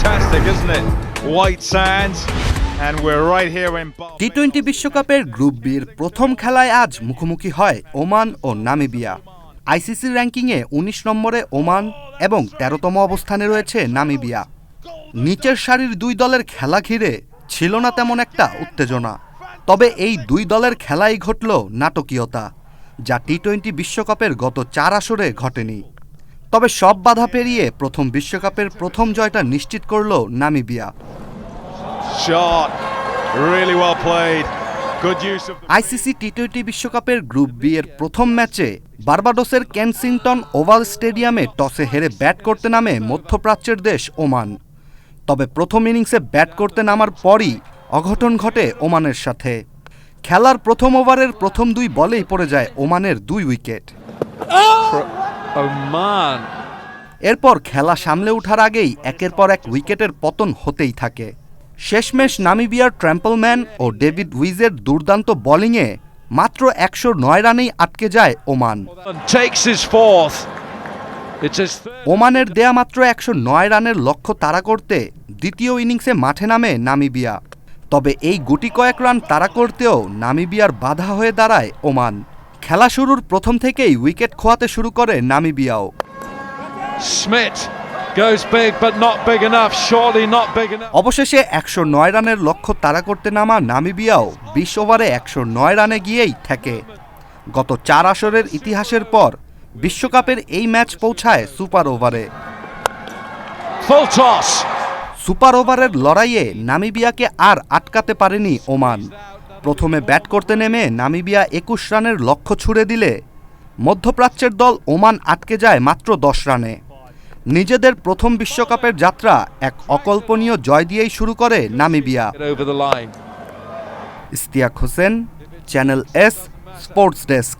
fantastic, isn't it? White sands, and we're right here in T twenty বিশ্বকাপের group বির প্রথম খেলায় আজ মুখোমুখি হয় ওমান ও নামিবিয়া। আইসিসি র্যাঙ্কিংয়ে ১৯ নম্বরে ওমান এবং তেরোতম অবস্থানে রয়েছে নামিবিয়া। নিচের সারির দুই দলের খেলা ঘিরে ছিল না তেমন একটা উত্তেজনা। তবে এই দুই দলের খেলাই ঘটল নাটকীয়তা যা টি টোয়েন্টি বিশ্বকাপের গত চার আসরে ঘটেনি। তবে সব বাধা পেরিয়ে প্রথম বিশ্বকাপের প্রথম জয়টা নিশ্চিত করল নামিবিয়া। আইসিসি টি টোয়েন্টি বিশ্বকাপের গ্রুপ বি এর প্রথম ম্যাচে বার্বাডোসের কেনসিংটন ওভাল স্টেডিয়ামে টসে হেরে ব্যাট করতে নামে মধ্যপ্রাচ্যের দেশ ওমান। তবে প্রথম ইনিংসে ব্যাট করতে নামার পরই অঘটন ঘটে ওমানের সাথে। খেলার প্রথম ওভারের প্রথম দুই বলেই পড়ে যায় ওমানের দুই উইকেট। এরপর খেলা সামলে ওঠার আগেই একের পর এক উইকেটের পতন হতেই থাকে। শেষমেশ নামিবিয়ার ট্র্যাম্পলম্যান ও ডেভিড উইজের দুর্দান্ত বোলিংয়ে মাত্র একশো নয় রানেই আটকে যায় ওমান. ওমানের দেয়া মাত্র একশো নয় রানের লক্ষ্য তাড়া করতে দ্বিতীয় ইনিংসে মাঠে নামে নামিবিয়া। তবে এই গুটি কয়েক রান তাড়া করতেও নামিবিয়ার বাধা হয়ে দাঁড়ায় ওমান। খেলা শুরুর প্রথম থেকেই উইকেট খোয়াতে শুরু করে নামিবিয়াও. অবশেষে একশো নয় রানের লক্ষ্য তাড়া করতে নামা নামিবিয়াও বিশ ওভারে একশো নয় রানে গিয়েই থাকে। গত চার আসরের ইতিহাসের পর বিশ্বকাপের এই ম্যাচ পৌঁছায় সুপার ওভারে। সুপার ওভারের লড়াইয়ে নামিবিয়াকে আর আটকাতে পারেনি ওমান। প্রথমে ব্যাট করতে নেমে নামিবিয়া একুশ রানের লক্ষ্য ছুড়ে দিলে মধ্যপ্রাচ্যের দল ওমান আটকে যায় মাত্র দশ রানে। নিজেদের প্রথম বিশ্বকাপের যাত্রা এক অকল্পনীয় জয় দিয়েই শুরু করে Namibia. Istiaq Hossain channel S sports desk.